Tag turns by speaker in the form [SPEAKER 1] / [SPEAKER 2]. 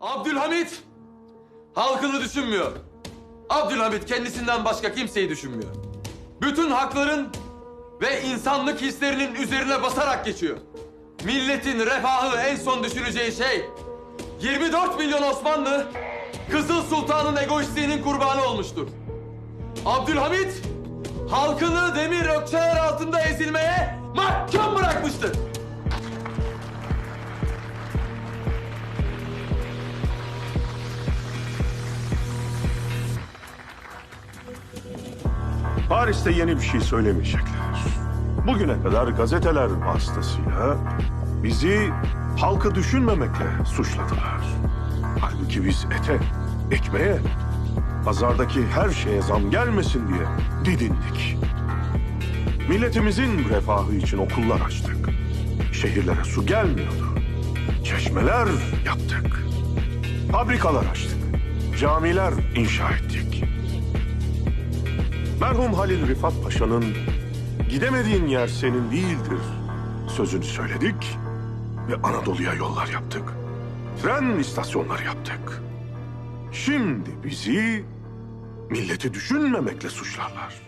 [SPEAKER 1] Abdülhamit halkını düşünmüyor. Abdülhamit kendisinden başka kimseyi düşünmüyor. Bütün hakların ve insanlık hislerinin üzerine basarak geçiyor. Milletin refahı en son düşüneceği şey 24 milyon Osmanlı Kızıl Sultan'ın egoistliğinin kurbanı olmuştur. Abdülhamit halkını demir ökçeler altında ezilmeye
[SPEAKER 2] Paris'te yeni bir şey söylemeyecekler. Bugüne kadar gazeteler vasıtasıyla bizi halkı düşünmemekle suçladılar. Halbuki biz ete, ekmeğe, pazardaki her şeye zam gelmesin diye didindik. Milletimizin refahı için okullar açtık. Şehirlere su gelmiyordu. Çeşmeler yaptık. Fabrikalar açtık. Camiler inşa ettik. Merhum Halil Rifat Paşa'nın gidemediğin yer senin değildir sözünü söyledik ve Anadolu'ya yollar yaptık. Tren istasyonları yaptık. Şimdi bizi milleti düşünmemekle suçlarlar.